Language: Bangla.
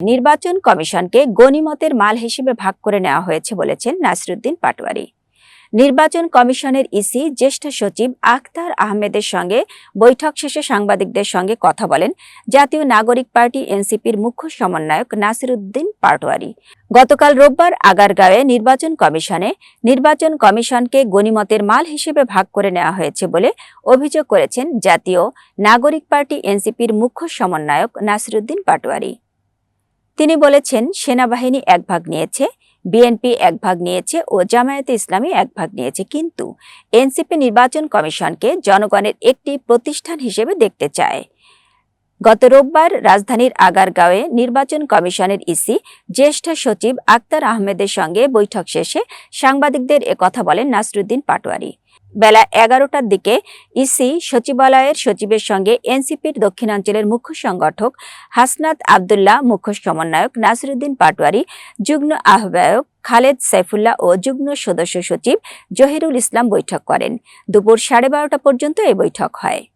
নির্বাচন কমিশনকে গণিমতের মাল হিসেবে ভাগ করে নেওয়া হয়েছে বলেছেন নাসিরুদ্দিন পাটোয়ারি। নির্বাচন কমিশনের ইসি জ্যেষ্ঠ সচিব আখতার আহমেদের সঙ্গে বৈঠক শেষে সাংবাদিকদের সঙ্গে কথা বলেন জাতীয় নাগরিক পার্টি এনসিপির মুখ্য সমন্বয়ক নাসিরুদ্দিন পাটোয়ারি। গতকাল রোববার আগারগাঁওয়ে নির্বাচন কমিশনে নির্বাচন কমিশনকে গণিমতের মাল হিসেবে ভাগ করে নেওয়া হয়েছে বলে অভিযোগ করেছেন জাতীয় নাগরিক পার্টি এনসিপির মুখ্য সমন্বয়ক নাসিরুদ্দিন পাটোয়ারি। তিনি বলেছেন, সেনাবাহিনী এক ভাগ নিয়েছে, বিএনপি এক ভাগ নিয়েছে ও জামায়াতে ইসলামী এক ভাগ নিয়েছে। কিন্তু এনসিপি নির্বাচন কমিশনকে জনগণের একটি প্রতিষ্ঠান হিসেবে দেখতে চায়। গত রোববার রাজধানীর আগারগাঁওয়ে নির্বাচন কমিশনের ইসি জ্যেষ্ঠ সচিব আক্তার আহমেদের সঙ্গে বৈঠক শেষে সাংবাদিকদের কথা বলেন নাসরুদ্দিন পাটোয়ারি। বেলা এগারোটার দিকে ইসি সচিবালয়ের সচিবের সঙ্গে এনসিপির দক্ষিণাঞ্চলের মুখ্য সংগঠক হাসনাত আবদুল্লাহ মুখ্য সমন্বয়ক নাসিরুদ্দিন পাটোয়ারি, যুগ্ম আহ্বায়ক খালেদ সাইফুল্লাহ ও যুগ্ম সদস্য সচিব জহিরুল ইসলাম বৈঠক করেন। দুপুর সাড়ে বারোটা পর্যন্ত এই বৈঠক হয়।